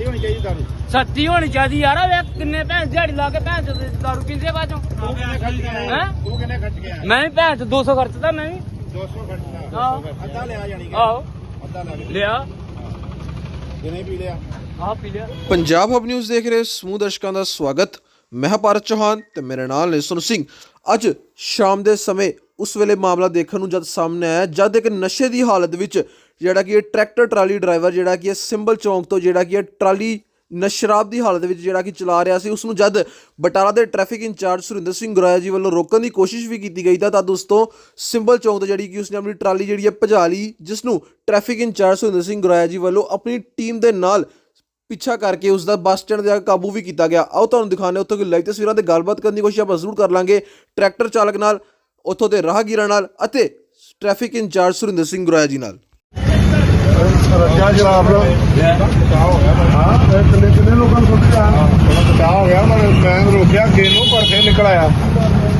ਇਹ ਹੋਣੀ ਚਾਹੀਦੀ ਦਾਰੂ। ਸੱਤੀ ਹੋਣੀ ਚਾਹੀਦੀ ਯਾਰ ਵੇ ਕਿੰਨੇ ਭੈਣ ਦਿਹਾੜੀ ਲਾ ਕੇ ਭੈਣ ਚੋਦ ਦਾਰੂ ਪੀਂਦੇ ਬਾਜੋਂ ਤੂੰ ਕਿੰਨੇ ਖਰਚ ਗਿਆ ਹੈਂ? ਤੂੰ ਕਿੰਨੇ ਖਰਚ ਗਿਆ ਮੈਂ ਵੀ ਭੈਣ ਚ 200 ਖਰਚਦਾ ਮੈਂ ਵੀ। 200 ਖਰਚਦਾ। ਅੱਧਾ ਲਿਆ ਜਾਣੀ ਕਿ? ਆਹੋ। ਅੱਧਾ ਲਿਆ। ਦਿਨੇ ਪੀ ਲਿਆ? ਆਹ ਪੀ ਲਿਆ। ਪੰਜਾਬ ਹਬ ਨਿਊਜ਼ ਦੇਖ ਰਹੇ ਸਮੂਹ ਦਰਸ਼ਕਾਂ ਦਾ ਸਵਾਗਤ। ਮੈਂ ਹਾਂ ਭਾਰਤ ਚੌਹਾਨ ਤੇ ਮੇਰੇ ਨਾਲ ਨੇ ਸੁਨ ਸਿੰਘ। ਅੱਜ ਸ਼ਾਮ ਦੇ ਸਮੇਂ ਉਸ ਵੇਲੇ ਮਾਮਲਾ ਦੇਖਣ ਨੂੰ ਜਦ ਸਾਹਮਣੇ ਆਇਆ ਜਦ ਇੱਕ ਨਸ਼ੇ ਦੀ ਹਾਲਤ ਵਿੱਚ ਜਿਹੜਾ ਕਿ ਇਹ ਟਰੈਕਟਰ ਟਰਾਲੀ ਡਰਾਈਵਰ ਜਿਹੜਾ ਕਿ ਇਹ ਸਿੰਬਲ ਚੌਂਕ ਤੋਂ ਜਿਹੜਾ ਕਿ ਇਹ ਟਰਾਲੀ ਨਸ਼ਰਾਬ ਦੀ ਹਾਲਤ ਵਿੱਚ ਜਿਹੜਾ ਕਿ ਚਲਾ ਰਿਹਾ ਸੀ, ਉਸ ਨੂੰ ਜਦ ਬਟਾਲਾ ਦੇ ਟ੍ਰੈਫਿਕ ਇੰਚਾਰਜ ਸੁਰਿੰਦਰ ਸਿੰਘ ਗੁਰਾਇਆ ਜੀ ਵੱਲੋਂ ਰੋਕਣ ਦੀ ਕੋਸ਼ਿਸ਼ ਵੀ ਕੀਤੀ ਗਈ ਤਾਂ ਤਦ ਉਸ ਤੋਂ ਸਿੰਬਲ ਚੌਂਕ ਤੋਂ ਜਿਹੜੀ ਕਿ ਉਸਨੇ ਆਪਣੀ ਟਰਾਲੀ ਜਿਹੜੀ ਹੈ ਭਜਾ ਲਈ, ਜਿਸ ਨੂੰ ਟ੍ਰੈਫਿਕ ਇੰਚਾਰਜ ਸੁਰਿੰਦਰ ਸਿੰਘ ਗੁਰਾਇਆ ਜੀ ਵੱਲੋਂ ਆਪਣੀ ਟੀਮ ਦੇ ਨਾਲ ਪਿੱਛਾ ਕਰਕੇ ਉਸ ਦਾ ਬੱਸ ਸਟੈਂਡ ਦੇ ਕਾਬੂ ਵੀ ਕੀਤਾ ਗਿਆ। ਆਓ ਤੁਹਾਨੂੰ ਦਿਖਾਣੇ ਉੱਥੋਂ ਦੀ ਲਾਈਵ ਤਸਵੀਰਾਂ ਤੇ ਗੱਲਬਾਤ ਕਰਨ ਦੀ ਕੋਸ਼ਿਸ਼ ਆਪਾਂ ਜ਼ਰੂਰ ਕਰ ਲਾਂਗੇ। ਟਰੈਕਟਰ ਚਾਲਕ ਨਾਲ, ਉੱਥੋਂ ਦੇ ਰਾਹਗੀਰਾਂ ਨਾਲ ਅਤੇ ਟ੍ਰੈਫਿਕ ਇੰਚਾਰਜ ਸੁਰਿੰਦਰ ਸਿੰਘ ਗੁਰਾਇਆ ਜੀ ਨਾਲ। ਕਿਆ ਜਵਾਬ ਹਾਂ ਇਹ ਕਿੰਨੇ ਕਿੰਨੇ ਲੋਕਾਂ ਨੂੰ ਸੁੱਟ ਗਿਆ ਬਚਾ ਹੋ ਗਿਆ ਮੈਂ ਮੈਂ ਰੋਕਿਆ ਅੱਗੇ ਨੂੰ ਪਰ ਫੇਰ ਨਿਕਲ ਆਇਆ।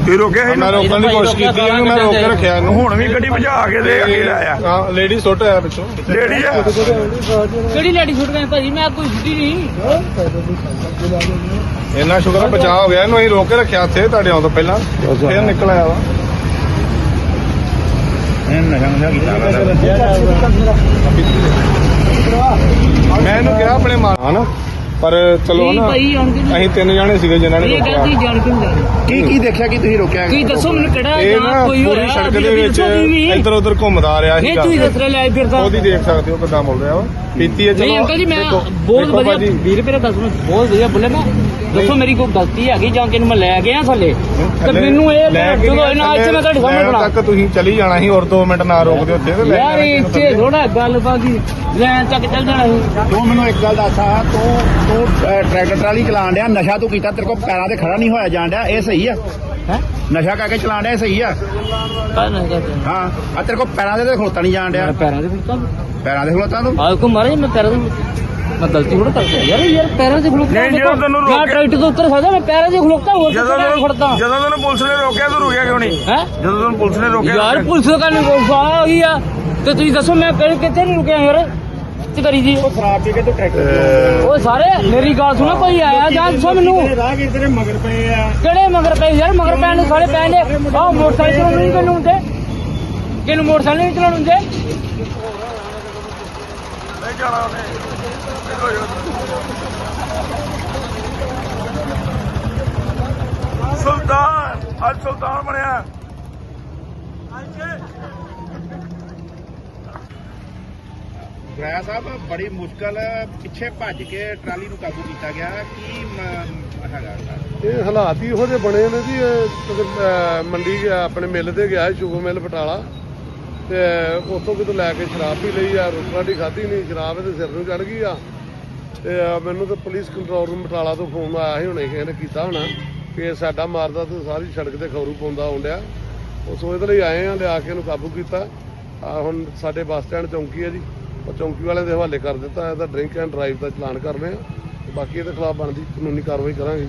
ਇਹ ਰੋਕਿਆ ਸੀ ਮੈਂ ਰੋਕਣ ਦੀ ਕੋਸ਼ਿਸ਼ ਕੀਤੀ ਇਹਨੂੰ ਮੈਂ ਰੋਕ ਕੇ ਰੱਖਿਆ ਇਹਨੂੰ। ਹੁਣ ਵੀ ਗੱਡੀ ਭਜਾ ਕੇ ਦੇ ਅੱਗੇ ਲਾਇਆ ਹਾਂ ਲੇਡੀ ਸੁੱਟ ਆਇਆ ਪਿੱਛੋਂ। ਲੇਡੀ ਆ। ਕਿਹੜੀ ਲੈਡੀ ਛੁੱਟ ਗਏ ਭਾਜੀ? ਮੈਂ ਕੋਈ ਛੁੱਟੀ ਨਹੀਂ। ਇੰਨਾ ਸ਼ੁਕਰ ਬਚਾ ਹੋ ਗਿਆ ਇਹਨੂੰ ਅਸੀਂ ਰੋਕ ਕੇ ਰੱਖਿਆ ਇੱਥੇ ਤੁਹਾਡੇ ਆਉਣ ਤੋਂ ਪਹਿਲਾਂ। ਫੇਰ ਨਿਕਲ ਆਇਆ ਵਾ। ਇਹ ਨਸ਼ਾ ਨਸ਼ਾ ਕੀਤਾ ਮੈਂ ਇਹਨੂੰ ਕਿਹਾ ਆਪਣੇ ਮਾਂ ਹਨਾ? ਪਰ ਚਲੋ ਨਾ ਅਸੀਂ ਤਿੰਨ ਜਾਣੇ ਸੀਗੇ ਜਿਨ੍ਹਾਂ ਨੇ ਇਹ ਰੋਕਿਆ। ਕੀ ਕੀ ਦੇਖਿਆ ਕੀ ਤੁਸੀਂ ਰੋਕਿਆ ਕੀ ਦੱਸੋ ਮੈਨੂੰ ਕਿਹੜਾ ਇਹ ਨਾ ਪੂਰੀ ਸੜਕ ਦੇ ਵਿੱਚ। ਇੱਧਰ ਉੱਧਰ ਘੁੰਮਦਾ ਰਿਹਾ ਸੀਗਾ। ਤੂੰ ਹੀ ਦੱਸ ਰਿਹਾ ਲੈ ਫਿਰਦਾ। ਉਹਦੀ ਦੇਖ ਸਕਦੇ ਹੋ ਕਿੱਦਾਂ ਬੋਲ ਰਿਹਾ ਵਾ ਪੀਤੀ ਹੈ ਚਲੋ ਨਹੀਂ ਅੰਕਲ ਜੀ ਮੈਂ ਦੇਖੋ- ਬਹੁਤ ਦੇਖੋ ਵਧੀਆ ਭਾਜੀ, ਵੀਰ ਮੇਰੇ ਦੱਸ ਮੈਂ ਬਹੁਤ ਵਧੀਆ ਬੋਲੇ ਮੈਂ ਦੱਸੋ ਮੇਰੀ ਕੋਈ ਗਲਤੀ ਹੈਗੀ ਜਾਂ ਕਿ ਮੈਂ ਲੈ ਗਿਆ ਥੱਲੇ? ਤੇ ਥੱਲੇ ਮੈਨੂੰ ਇਹ ਲੈ ਕੇ ਇਹਨਾਂ ਇੱਥੇ ਮੈਂ ਤੁਹਾਡੇ ਲੈਣ ਸਾਹਮਣੇ ਬਣਾ ਤੱਕ ਤੁਸੀਂ ਚਲੀ ਜਾਣਾ ਸੀ ਔਰ 2 ਮਿੰਟ ਨਾ ਰੋਕਦੇ ਉੱਥੇ ਤੇ ਲੈ ਯਾਰ ਜਾਣਾ ਸੀ ਇੱਥੇ। ਥੋੜਾ ਗੱਲ ਬਾਗੀ ਲੈਣ ਤੱਕ ਚੱਲ ਜਾਣਾ ਸੀ। ਤੂੰ ਮੈਨੂੰ ਇੱਕ ਗੱਲ ਦੱਸ ਆ ਤੂੰ ਤੂੰ ਅਹ, ਟਰੈਕਟਰ ਟਰਾਲੀ ਚਲਾਉਣ ਡਿਆ ਨਸ਼ਾ ਤੂੰ ਕੀਤਾ ਤੇਰੇ ਕੋਲ ਪੈਰਾਂ ਤੇ ਖੜਾ ਨਹੀਂ ਹੋਇਆ ਜਾਣ ਡਿਆ ਇਹ ਸਹੀ ਆ? ਹੈ? ਨਸ਼ਾ ਕਰਕੇ ਚਲਾਉਣ ਡਿਆ ਇਹ ਸਹੀ ਆ? ਪਾ ਨਾ ਕਰ ਹਾਂ ਆ ਤੇਰੇ ਕੋਲ ਪੈਰਾਂ ਦੇ ਤੇ ਖਲੋਤਾ ਨਹੀਂ ਜਾਣ ਡਿਆ? ਪੈਰਾਂ ਦੇ ਖਲੋਤਾ। ਪੈਰਾਂ ਦੇ ਖਲੋਤਾ ਤੂੰ? ਕੋ ਮਾਰੇ ਮੈਂ ਪੈਰਾਂ ਦੇ ਮੈਂ ਗਲਤੀ ਥੋੜਾ ਕਰਦਾ ਯਾਰ ਯਾਰ ਪੈਰਾਂ ਦੇ ਖਲੋਤਾ ਨਹੀਂ, ਜਦੋਂ ਤੈਨੂੰ ਰੋਕਿਆ- ਟਰੈਕਟਰ ਤੋਂ ਉੱਤਰ ਸਕਦਾ ਮੈਂ ਪੈਰਾਂ ਦੇ ਖਲੋਤਾ ਹੋਰ ਜਦੋਂ ਕਿੱਥੇ ਤੈਨੂੰ ਖੜਦਾ ਜਦੋਂ ਤੈਨੂੰ ਪੁਲਿਸ ਨੇ ਰੋਕਿਆ ਤੂੰ ਰੁਕਿਆ ਕਿਉਂ ਨਹੀਂ? ਹੈ? ਜਦੋਂ ਤੈਨੂੰ ਪੁਲਿਸ ਨੇ ਰੋਕਿਆ ਯਾਰ ਪੁਲਿਸ ਦਾ ਨਹੀਂ ਕੋਈ ਆ ਗਈ ਆ। ਤੇ ਤੁਸੀਂ ਦੱਸੋ ਮੈਂ ਕਿਹੜੇ ਕਿੱਥੇ ਨਹੀਂ ਰੁਕਿਆ ਯਾਰ? ਤੇ ਕਰੀ ਜੀ ਖਰਾਬ ਪੀ ਕੇ ਤੂੰ ਟਰੈਕਟਰ ਉਹ ਸਾਰੇ ਮੇਰੀ ਗੱਲ ਸੁਣੋ ਕੋਈ ਆਇਆ ਜਾਂ ਦੱਸੋ ਮੈਨੂੰ। ਰਾਹ ਕੀ ਤੇਰੇ ਮਗਰ ਪਏ ਆ। ਕਿਹੜੇ ਮਗਰ ਪਏ ਯਾਰ? ਮਗਰ ਪੈਣ ਨੂੰ ਸਾਰੇ ਪੈਣ ਦੇ। ਆਹ ਮੋਟਰਸਾਈਕਲ ਚਲਾਉਣ ਨਹੀਂ ਕਿਨੂੰ ਹੁੰਦੇ ਕਿਨੂੰ ਮੋਟਰਸਾਈਕਲ ਨਹੀਂ ਚਲਾਉਣ ਹੁੰਦੇ ਨਹੀਂ ਜਾਣਾ ਉਹਨੇ। ਸੁਲਤਾਨ ਅੱਜ ਸੁਲਤਾਨ ਬਣਿਆ। ਗ੍ਰਾਇਆ ਸਾਹਿਬ ਬੜੀ ਮੁਸ਼ਕਲ ਪਿੱਛੇ ਭੱਜ ਕੇ ਟਰਾਲੀ ਨੂੰ ਕਾਬੂ ਕੀਤਾ ਗਿਆ। ਕੀ ਮ- ਹੈਗਾ ਇਹਦਾ? ਇਹ ਹਾਲਾਤ ਹੀ ਇਹੋ ਜਿਹੇ ਬਣੇ ਨੇ ਜੀ ਇਹ ਤਕ- ਅਹ ਮੰਡੀ ਗਿਆ ਆਪਣੇ ਮਿੱਲ ਤੇ ਗਿਆ ਸੀ, ਸ਼ੂਗਰ ਮਿੱਲ ਬਟਾਲਾ ਤੇ ਉੱਥੋਂ ਕਿਤੋਂ ਲੈ ਕੇ ਸ਼ਰਾਬ ਪੀ ਲਈ ਆ ਰੋਟੀ ਖਾਧੀ ਨਹੀਂ ਸ਼ਰਾਬ ਇਹਦੇ ਸਿਰ ਨੂੰ ਚੜ ਗਈ ਆ। ਤੇ ਅਹ ਮੈਨੂੰ ਤਾਂ ਪੁਲਿਸ ਕੰਟਰੋਲ ਰੂਮ ਬਟਾਲਾ ਤੋਂ ਫੋਨ ਆਇਆ ਸੀ ਹੁਣੇ ਕਿਸੇ ਨੇ ਕੀਤਾ ਹੋਣਾ। ਕਿ ਇਹ ਸਾਡਾ ਮਾਰਦਾ ਤੇ ਸਾਰੀ ਸੜਕ ਤੇ ਖੌਰੂ ਪਾਉਂਦਾ ਆਉਂਦਿਆ ਉਸ ਉਹਦੇ ਲਈ ਆਏ ਆ ਲਿਆ ਕੇ ਇਹਨੂੰ ਕਾਬੂ ਕੀਤਾ। ਆ ਹੁਣ ਸਾਡੇ ਬੱਸ ਸਟੈਂਡ ਚੌਂਕੀ ਹੈ ਜੀ। ਉਹ ਚੌਂਕੀ ਵਾਲਿਆਂ ਦੇ ਹਵਾਲੇ ਕਰ ਦਿੱਤਾ, ਇਹਦਾ ਡਰਿੰਕ ਐਂਡ ਡਰਾਈਵ ਦਾ ਚਲਾਨ ਕਰਨੇ ਆ ਬਾਕੀ ਇਹਦੇ ਖਿਲਾਫ ਬਣਦੀ ਕਾਨੂੰਨੀ ਕਾਰਵਾਈ ਕਰਾਂਗੇ।